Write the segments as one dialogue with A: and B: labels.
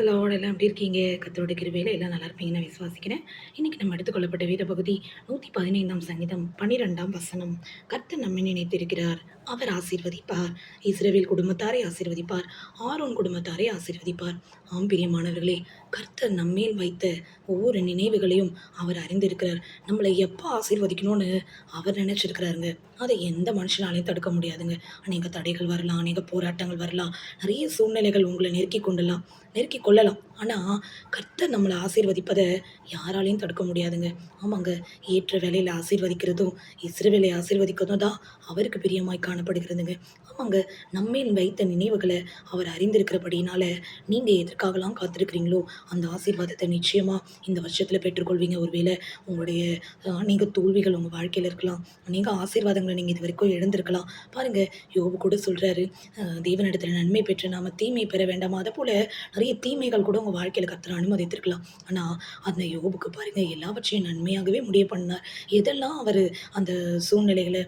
A: பிரேசலோட எல்லாம் எப்படி இருக்கீங்க? கத்தோட கிருவையில் எல்லாம் நல்லா இருப்பீங்கன்னு விசுவாசிக்கிறேன். இன்னைக்கு நம்ம எடுத்துக்கொள்ளப்பட்ட வீர பகுதி நூற்றி பதினைந்தாம் சங்கீதம் பன்னிரெண்டாம் வசனம். கர்த்தர் நம்மை நினைத்திருக்கிறார். அவர் ஆசீர்வதிப்பார். இஸ்ரவேல் குடும்பத்தாரை ஆசீர்வதிப்பார். ஆரோன் குடும்பத்தாரை ஆசீர்வதிப்பார். ஆம் பிரியமானவர்களே கர்த்தர் நம்மேல் வைத்த ஒவ்வொரு நினைவுகளையும் அவர் அறிந்திருக்கிறார். நம்மளை எப்போ ஆசீர்வதிக்கணும்னு அவர் நினைச்சிருக்கிறாருங்க. அதை எந்த மனுஷனாலையும் தடுக்க முடியாதுங்க. அநேக தடைகள் வரலாம் அநேக போராட்டங்கள் வரலாம். நிறைய சூழ்நிலைகள் உங்களை நெருக்கி கொண்டலாம் நெருக்கி கொள்ளலாம். ஆனால் கர்த்தர் நம்மளை ஆசீர்வதிப்பதை யாராலையும் தடுக்க முடியாதுங்க. ஆமாங்க ஏற்ற வேலையில் ஆசீர்வதிக்கிறதும் இஸ்ரவேலை ஆசீர்வதிக்கிறதும் தான் அவருக்கு பிரியமாய் காணப்படுகிறதுங்க. ஆமாங்க நம்மேன் வைத்த நினைவுகளை அவர் அறிந்திருக்கிறபடினால நீங்கள் எதற்காகலாம் காத்திருக்கிறீங்களோ அந்த ஆசீர்வாதத்தை நிச்சயமாக இந்த வருஷத்தில் பெற்றுக்கொள்வீங்க. ஒருவேளை உங்களுடைய நீங்கள் தோல்விகள் உங்கள் வாழ்க்கையில் இருக்கலாம் நீங்கள் ஆசீர்வாதங்களை நீங்கள் இது வரைக்கும் இழந்திருக்கலாம். பாருங்கள் யோபு கூட சொல்கிறாரு தேவனிடத்தில் நன்மை பெற்று நாம் தீமை பெற வேண்டாமா? அதை போல் நிறைய தீமைகள் கூட உங்கள் வாழ்க்கையில் கத்துற அனுமதித்திருக்கலாம். ஆனால் அந்த யோபுக்கு பாருங்கள் எல்லாவற்றையும் நன்மையாகவே முடிய பண்ணார். எதெல்லாம் அவர் அந்த சூழ்நிலைகளை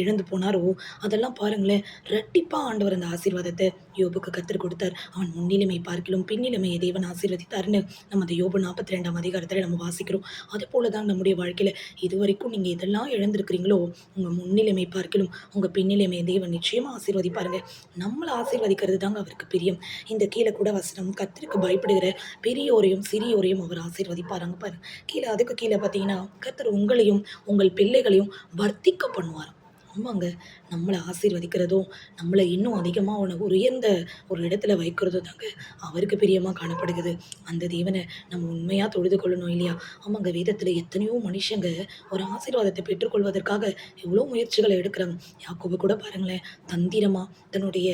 A: இழந்து போனாரோ அதெல்லாம் பாருங்களேன் ரெட்டிப்பாக ஆண்டவர் அந்த ஆசீர்வாதத்தை யோபுக்கு கற்றுக் கொடுத்தார். அவன் முன்னிலைமை பார்க்கிலும் பின்னிலைமையை தேவன் ஆசீர்வதித்தார்னு நம்ம அந்த யோபு நாற்பத்தி ரெண்டாம் அதிகாரத்தில் நம்ம வாசிக்கிறோம். அதே போல தான் நம்முடைய வாழ்க்கையில் இது வரைக்கும் நீங்கள் இதெல்லாம் இழந்திருக்கிறீங்களோ உங்கள் முன்னிலைமை பார்க்கிலும் உங்கள் பின்னிலைமையை தேவன் நிச்சயமாக ஆசீர்வதிப்பாருங்க. நம்மளை ஆசீர்வதிக்கிறது தாங்க அவருக்கு பிரியம். இந்த கீழே கூட வசனம் கத்திற்கு பயப்படுகிற பெரியோரையும் சிறியோரையும் அவர் ஆசீர்வதிப்பாருங்க பாருங்க. கீழே அதுக்கு கீழே பார்த்தீங்கன்னா கத்தர் உங்களையும் உங்கள் பிள்ளைகளையும் வர்த்திக்க பண்ணுவார் ஆமாங்க. நம்மளை ஆசீர்வதிக்கிறதும் நம்மளை இன்னும் அதிகமாக உனக்கு உயர்ந்த ஒரு இடத்துல வைக்கிறதும் தாங்க அவருக்கு பிரியமாக காணப்படுகிறது. அந்த தேவனை நம்ம உண்மையாக தொழுது கொள்ளணும் இல்லையா? ஆமாங்க வேதத்தில் எத்தனையோ மனுஷங்க ஒரு ஆசீர்வாதத்தை பெற்றுக்கொள்வதற்காக எவ்வளோ முயற்சிகளை எடுக்கிறாங்க யாக்கோபு கூட பாருங்களேன் தந்திரமாக தன்னுடைய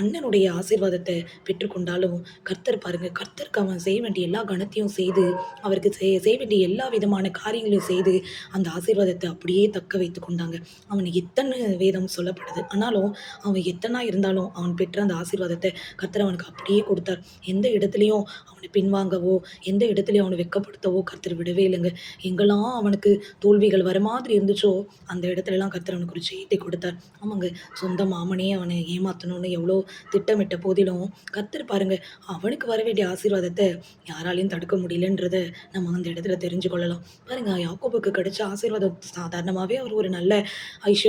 A: அண்ணனுடைய ஆசீர்வாதத்தை பெற்றுக்கொண்டாலும் கர்த்தர் பாருங்க கர்த்தருக்கு அவன் செய்ய வேண்டிய எல்லா கணத்தையும் செய்து அவருக்கு செய்ய செய்ய வேண்டிய எல்லா விதமான காரியங்களையும் செய்து அந்த ஆசீர்வாதத்தை அப்படியே தக்க வைத்து கொண்டாங்க. அவன் எத்தனை வேதம் சொல்லப்படுது? ஆனாலும் அவன் எத்தனா இருந்தாலும் அவன் பெற்ற அந்த ஆசீர்வாதத்தை கர்த்தர் அவனுக்கு அப்படியே கொடுத்தார். எந்த இடத்துலையும் அவனை பின்வாங்கவோ எந்த இடத்துலையும் அவனை வெட்கப்படுத்தவோ கர்த்தர் விடவே இல்லைங்க. எங்கெல்லாம் அவனுக்கு தோல்விகள் வர மாதிரி இருந்துச்சோ அந்த இடத்துலலாம் கர்த்தர் அவனுக்கு ஒரு செய்தி கொடுத்தார். ஆமாங்க சொந்த மாமனே அவனை ஏமாற்றணும்னு எவ்வளோ திட்டமிட்ட போதிலும் கர்த்தர் பாருங்க அவனுக்கு வர வேண்டிய ஆசீர்வாதத்தை யாராலையும் தடுக்க முடியலன்றத நம்ம அந்த இடத்துல தெரிஞ்சு கொள்ளலாம் பாருங்க யாக்கோபுக்கு கிடைச்ச ஆசீர்வாதம் சாதாரணமாகவே அவர் ஒரு நல்ல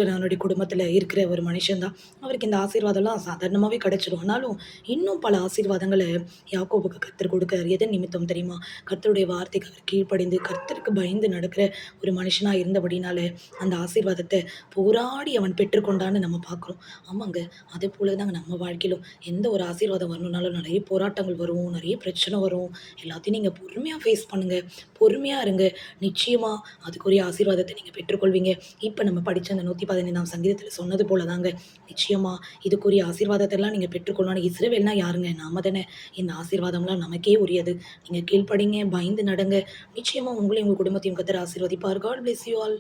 A: அவனுடைய குடும்பத்தில் இருக்கிற ஒரு மனுஷன்தான். அவருக்கு இந்த ஆசீர்வாதம்லாம் சாதாரணமாகவே கிடைச்சிடும் ஆனாலும் இன்னும் பல ஆசீர்வாதங்களை யாக்கோபுக்கு கர்த்தர் கொடுக்கிறார். எதன் நிமித்தம் தெரியுமா? கர்த்தருடைய வார்த்தைக்கு அவர் கீழ்ப்படைந்து கர்த்தருக்கு பயந்து நடக்கிற ஒரு மனுஷனாக இருந்தபடினால அந்த ஆசீர்வாதத்தை போராடி அவன் பெற்றுக்கொண்டான்னு நம்ம பார்க்குறோம். ஆமாங்க அதே போல தாங்க நம்ம வாழ்க்கையிலும். எந்த ஒரு ஆசீர்வாதம் வரணும்னாலும் நிறைய போராட்டங்கள் வரும் நிறைய பிரச்சனை வரும். எல்லாத்தையும் நீங்கள் பொறுமையாக ஃபேஸ் பண்ணுங்கள் பொறுமையாக இருங்க. நிச்சயமாக அதுக்குரிய ஆசீர்வாதத்தை நீங்கள் பெற்றுக்கொள்வீங்க. இப்போ நம்ம படித்த அந்த நூற்றி பதினைந்தாம் சங்கீதத்தில் சொன்னது போல தாங்க நிச்சயமாக இதுக்குரிய ஆசீர்வாதத்தெல்லாம் நீங்கள் பெற்றுக்கொள்ளணும். இஸ்ரேவேல்னா யாருங்க? நாம தானே. இந்த ஆசீர்வாதம்லாம் நமக்கே உரியது. நீங்கள் கீழ்ப்படிங்க பயந்து நடங்க. நிச்சயமாக உங்களையும் உங்கள் குடும்பத்தையும் கத்தர் ஆசீர்வதிப்பார். God bless you all